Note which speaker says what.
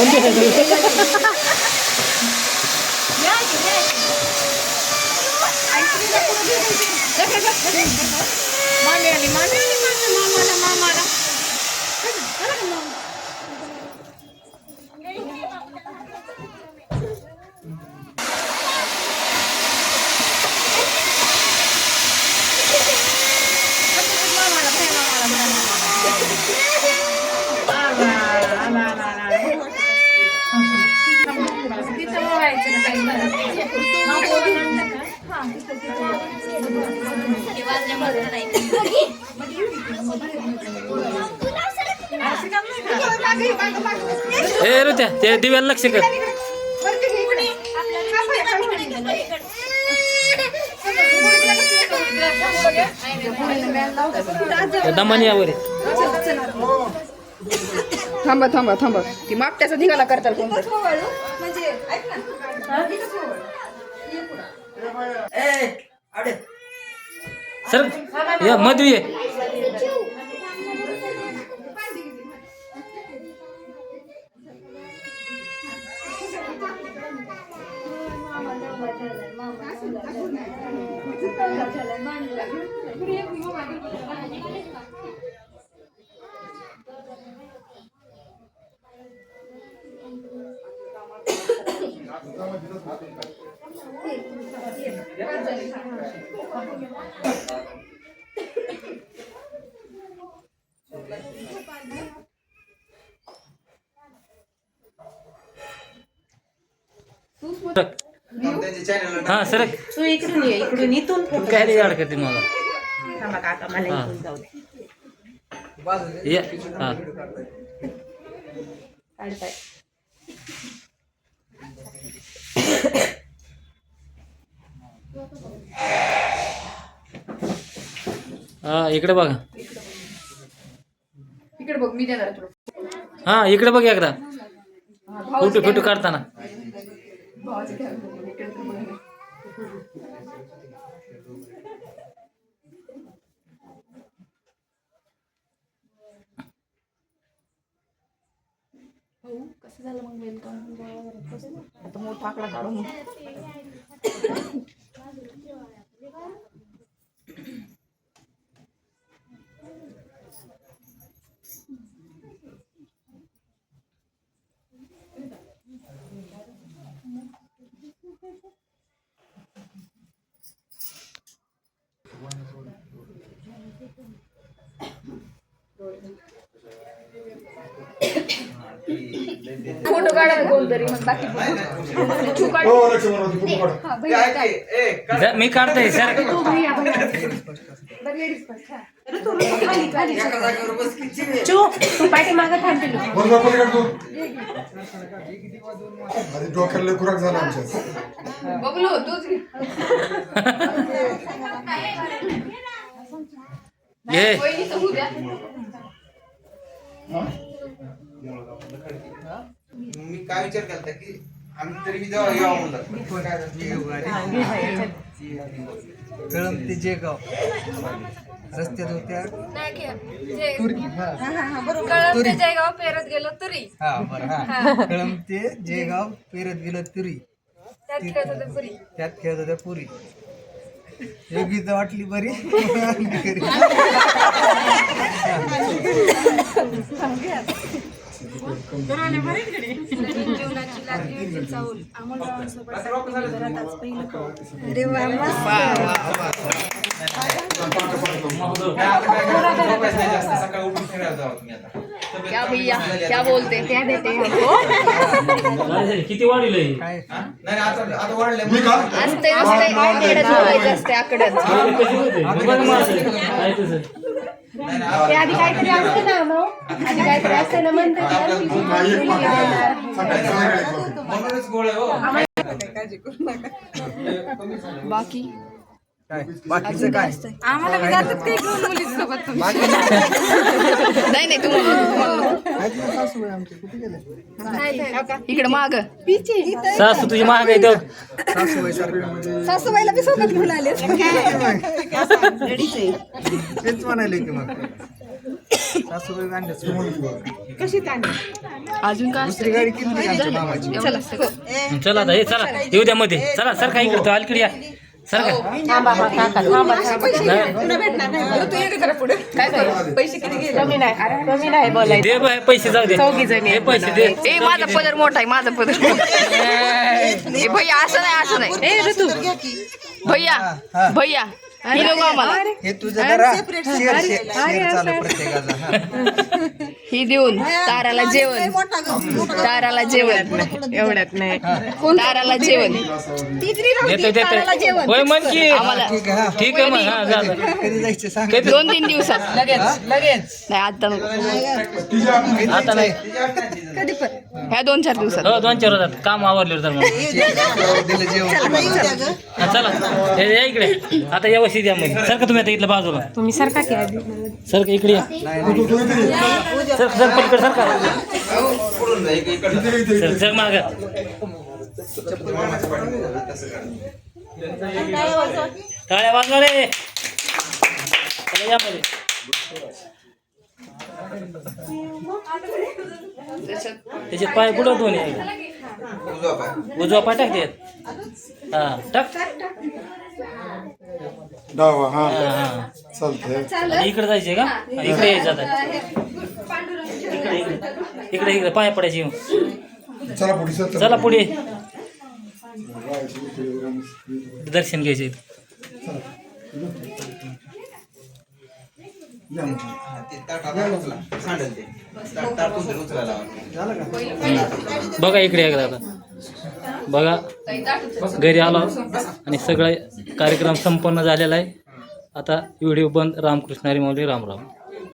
Speaker 1: मामी आली मामी आली मामी
Speaker 2: ए ऋत्या त्या दिव्याला लक्ष कर. त्या दमानियावर आहे.
Speaker 1: थांबा थांबा थांबा. ती मापट्याचा निघाला करताल कोणतं
Speaker 2: सर या.
Speaker 3: त्यांच्या चॅनलला
Speaker 2: हा सरक.
Speaker 4: तू इकडून ये इकडून इथून
Speaker 2: काय लई अड करते मला.
Speaker 4: थांबा काका मला. इथून जाऊ दे.
Speaker 2: हा.
Speaker 4: काढताय.
Speaker 2: हा इकडे बघा.
Speaker 1: इकडे बघ मी देणार तुला.
Speaker 2: हा इकडे बघ एकदा. फोटो फोटो काढताना.
Speaker 1: भावाचं घ्या. इकडे तर बघ. कसं झालं मग वेलकम आता मोठा आकडा काढून फोटो काढा कोणतरी मग बाकी तू काढ.
Speaker 5: हो लक्ष्मण होती फोटो काढ.
Speaker 1: हा, भैया काढ.
Speaker 3: ए काय
Speaker 2: जा, मी काढतोय सर
Speaker 1: तू भैया बरं हा.
Speaker 4: तू
Speaker 5: डोक्याला खुराक झाला आमच्या.
Speaker 1: बघलो तूच घे.
Speaker 2: ये.
Speaker 1: वहिनीचं होऊ द्या
Speaker 3: मी काय विचार केलता की आम्ही तरी मी जेव्हा यावं म्हणलं
Speaker 6: कळम ते जेगाव रस्त्यात होत्या.
Speaker 7: नाही घ्या. जे-
Speaker 6: तुर्की हा.
Speaker 7: कळम ते जयगाव पेरत गेलो तरी.
Speaker 6: हा बरं हा. कळम ते जेगाव पेरत गेलं तुरी.
Speaker 7: त्यात खेळत होते पुरी
Speaker 6: त्यात खेळत होत्या पुरी. योगीच वाटली बरी.
Speaker 7: लागली घरात आज पहिलं
Speaker 3: सकाळी उठून फिरायला जावं तुम्ही आता.
Speaker 1: क्या भैया क्या. बोलते क्या देते
Speaker 2: किती वाढील हे?
Speaker 6: काय?
Speaker 3: हा? नाही नाही, आता आता वाढले
Speaker 5: मी का?
Speaker 1: असते असते असते
Speaker 4: ते आधी काहीतरी असतं ना मग आधी काहीतरी असतं ना
Speaker 5: हा,
Speaker 3: हो
Speaker 1: बाकी?
Speaker 6: काय? बाकीचं काय?
Speaker 7: आम्हाला बी जातात काही घेऊन मुलीसोबत तुम्ही
Speaker 1: नाही नाही तुम्हाला तुम्हाला
Speaker 6: आहेत ना सासूबाई आमचे. कुठे गेले?
Speaker 1: इकडे माग.
Speaker 2: सासू तुझी महाग आहे तर
Speaker 6: सासूबाई सारखं.
Speaker 1: सासूबाईला बी सोबत घेऊन आले.
Speaker 6: तेच म्हणाले की मग. सासूबाई.
Speaker 1: अजून काय
Speaker 6: दुसरी गाडी किती आमच्या मामाची?
Speaker 2: चला आता हे चला. येऊ द्या मध्ये. चला सर काय इकडे तो अलीकडे या. सर का
Speaker 4: थांबा हा, काका थांबा. थांबा कमी नाही. कमी नाही बोलायचं.
Speaker 2: दे बाय पैसे जाऊ दे.
Speaker 4: चौघी जणी
Speaker 2: हे पैसे दे.
Speaker 1: ए माझा पदर मोठा आहे माझा पदर ए भैया असं नाही असं नाही.
Speaker 4: ए ऋतू.
Speaker 1: भैया भैया. ही नको आम्हाला
Speaker 6: हे तुझं जरा शेअर शेअर शेअर चालू प्रत्येकाचा हा.
Speaker 1: ही देऊन ताराला जेवण. ताराला जेवण.
Speaker 4: एवढ्यात नाही.
Speaker 1: ताराला जेवण.
Speaker 2: देते देते होय म्हण की.
Speaker 1: आम्हाला
Speaker 6: ठीक आहे हा.
Speaker 2: ठीक आहे मग हा जा जा.
Speaker 6: कधी जायचं सांग.
Speaker 2: कधी-
Speaker 1: दोन तीन दिवसात.
Speaker 6: लगेच लगेच.
Speaker 1: नाही आता नको.
Speaker 2: आता नाही.
Speaker 1: ह्या दोन चार दिवसात.
Speaker 2: हो दोन चार होतात काम आवरले तर मग
Speaker 6: दिलं जेवण.
Speaker 2: हा, चला. हे या इकडे. आता व्यवस्थित या मग सर का तुम्ही आता इथलं बाजूला
Speaker 4: तुम्ही सारखा की आधी
Speaker 2: सर का इकडे या सर सर पलीकडे सर का
Speaker 3: पुढून जा, इकडे- इकडं जा.
Speaker 5: इथे- इथे-
Speaker 2: सर
Speaker 5: इथे.
Speaker 2: सर माग
Speaker 3: चप्पल मामाच्या पाठीमागे जा, तसं करा.
Speaker 2: टाळ्या वाजवा रे चला या मध्ये त्याचे पाय पुढं दोन आहे
Speaker 3: उजवा पाय.
Speaker 2: उजवा पाय टाक त्यात हा टाक
Speaker 5: डावा हा.
Speaker 2: हा. हा
Speaker 5: चालतंय
Speaker 2: आणि इकडे जायचे का? हा, इकडे यायचं आता इकडे इकडे. इकडे इकडे. पाय पडायचे येऊन.
Speaker 5: चला पुढे सर
Speaker 2: चला. पुढे. दर्शन घ्यायचे. बघा इकडे एकदा आता. बघा घरी आलो आणि सगळा कार्यक्रम संपन्न झालेला आहे. आता व्हिडिओ बंद रामकृष्ण हरी राम राम.